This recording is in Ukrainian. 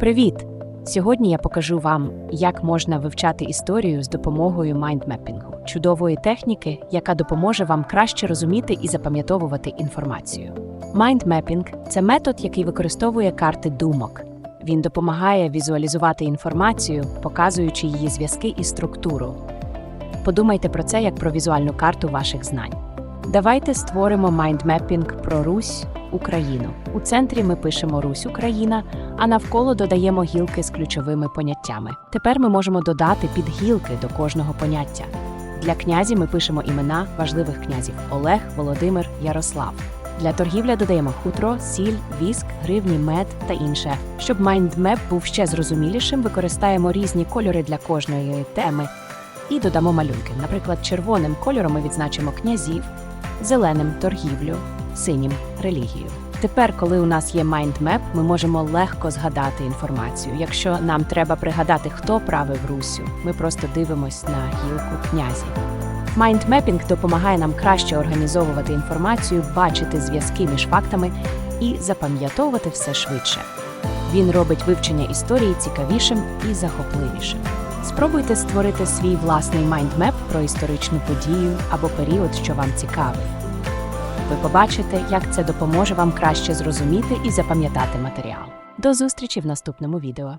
Привіт! Сьогодні я покажу вам, як можна вивчати історію з допомогою майндмепінгу, чудової техніки, яка допоможе вам краще розуміти і запам'ятовувати інформацію. Майндмепінг це метод, який використовує карти думок. Він допомагає візуалізувати інформацію, показуючи її зв'язки і структуру. Подумайте про це як про візуальну карту ваших знань. Давайте створимо майндмепінг про Русь, Україну. У центрі ми пишемо Русь Україна, а навколо додаємо гілки з ключовими поняттями. Тепер ми можемо додати підгілки до кожного поняття. Для князів ми пишемо імена важливих князів Олег, Володимир, Ярослав. Для торгівля додаємо хутро, сіль, віск, гривні, мед та інше. Щоб майндмеп був ще зрозумілішим, використаємо різні кольори для кожної теми і додамо малюнки. Наприклад, червоним кольором ми відзначимо князів, зеленим торгівлю, синім релігію. Тепер, коли у нас є майндмеп, ми можемо легко згадати інформацію. Якщо нам треба пригадати, хто правив Русю, ми просто дивимось на гілку князів. Майндмепінг допомагає нам краще організовувати інформацію, бачити зв'язки між фактами і запам'ятовувати все швидше. Він робить вивчення історії цікавішим і захопливішим. Спробуйте створити свій власний майндмеп про історичну подію або період, що вам цікавий. Ви побачите, як це допоможе вам краще зрозуміти і запам'ятати матеріал. До зустрічі в наступному відео.